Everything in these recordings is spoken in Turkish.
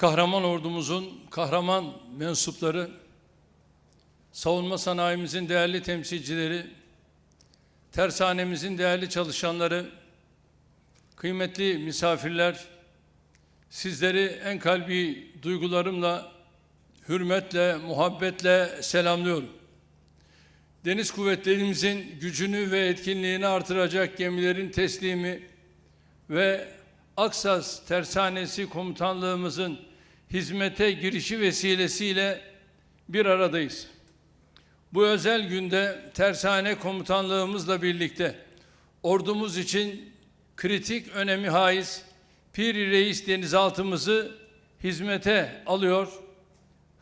kahraman ordumuzun kahraman mensupları, savunma sanayimizin değerli temsilcileri, tersanemizin değerli çalışanları, kıymetli misafirler, sizleri en kalbi duygularımla, hürmetle, muhabbetle selamlıyorum. Deniz kuvvetlerimizin gücünü ve etkinliğini artıracak gemilerin teslimi ve Aksas Tersanesi Komutanlığımızın hizmete girişi vesilesiyle bir aradayız. Bu özel günde Tersane Komutanlığımızla birlikte ordumuz için kritik önemi haiz Piri Reis denizaltımızı hizmete alıyor.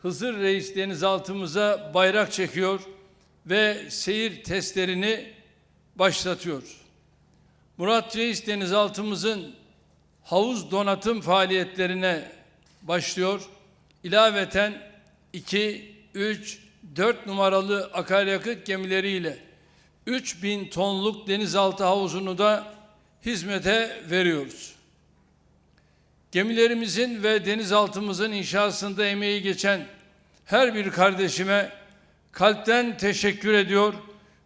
Hızır Reis denizaltımıza bayrak çekiyor ve seyir testlerini başlatıyor. Murat Reis denizaltımızın havuz donatım faaliyetlerine başlıyor. İlaveten 2, 3, 4 numaralı akaryakıt gemileriyle 3000 tonluk denizaltı havuzunu da hizmete veriyoruz. Gemilerimizin ve denizaltımızın inşasında emeği geçen her bir kardeşime kalpten teşekkür ediyor.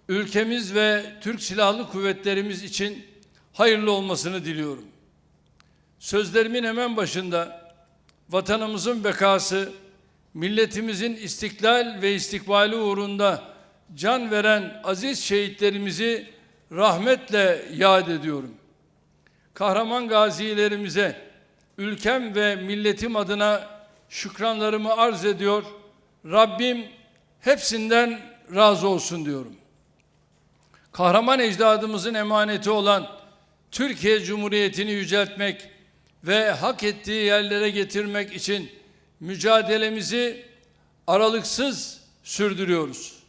Ülkemiz ve Türk Silahlı Kuvvetlerimiz için hayırlı olmasını diliyorum. Sözlerimin hemen başında vatanımızın bekası, milletimizin istiklal ve istikbali uğrunda can veren aziz şehitlerimizi rahmetle yad ediyorum. Kahraman gazilerimize ülkem ve milletim adına şükranlarımı arz ediyor. Rabbim hepsinden razı olsun diyorum. Kahraman ecdadımızın emaneti olan Türkiye Cumhuriyeti'ni yüceltmek ve hak ettiği yerlere getirmek için mücadelemizi aralıksız sürdürüyoruz.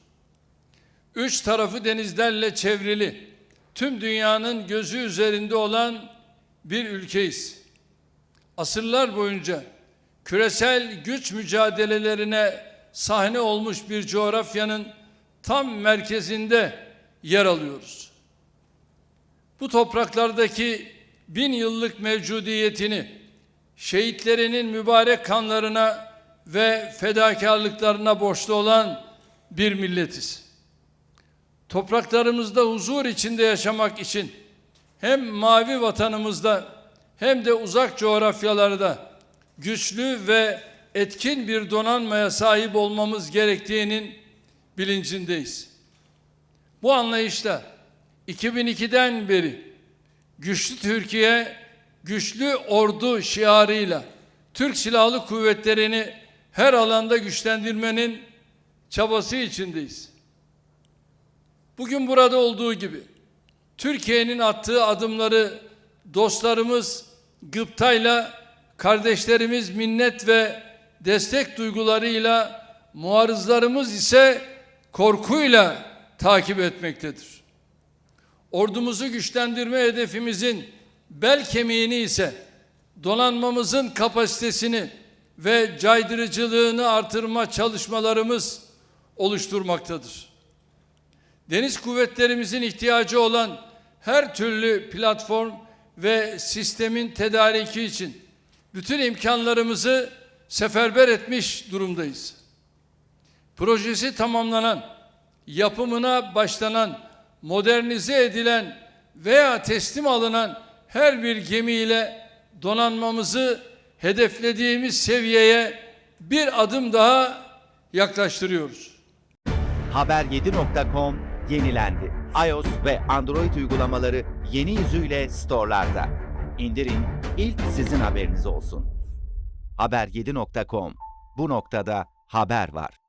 Üç tarafı denizlerle çevrili, tüm dünyanın gözü üzerinde olan bir ülkeyiz. Asırlar boyunca küresel güç mücadelelerine sahne olmuş bir coğrafyanın tam merkezinde yer alıyoruz. Bu topraklardaki bin yıllık mevcudiyetini şehitlerinin mübarek kanlarına ve fedakarlıklarına borçlu olan bir milletiz. Topraklarımızda huzur içinde yaşamak için hem mavi vatanımızda hem de uzak coğrafyalarda güçlü ve etkin bir donanmaya sahip olmamız gerektiğinin bilincindeyiz. Bu anlayışla 2002'den beri güçlü Türkiye, güçlü ordu şiarıyla Türk Silahlı Kuvvetleri'ni her alanda güçlendirmenin çabası içindeyiz. Bugün burada olduğu gibi Türkiye'nin attığı adımları dostlarımız gıptayla, kardeşlerimiz minnet ve destek duygularıyla, muarızlarımız ise korkuyla takip etmektedir. Ordumuzu güçlendirme hedefimizin bel kemiğini ise donanmamızın kapasitesini ve caydırıcılığını artırma çalışmalarımız oluşturmaktadır. Deniz kuvvetlerimizin ihtiyacı olan her türlü platform ve sistemin tedariki için bütün imkanlarımızı seferber etmiş durumdayız. Projesi tamamlanan, yapımına başlanan, modernize edilen veya teslim alınan her bir gemiyle donanmamızı hedeflediğimiz seviyeye bir adım daha yaklaştırıyoruz. Haber7.com yenilendi. iOS ve Android uygulamaları yeni yüzüyle storelarda. İndirin, ilk sizin haberiniz olsun. Haber7.com Bu noktada haber var.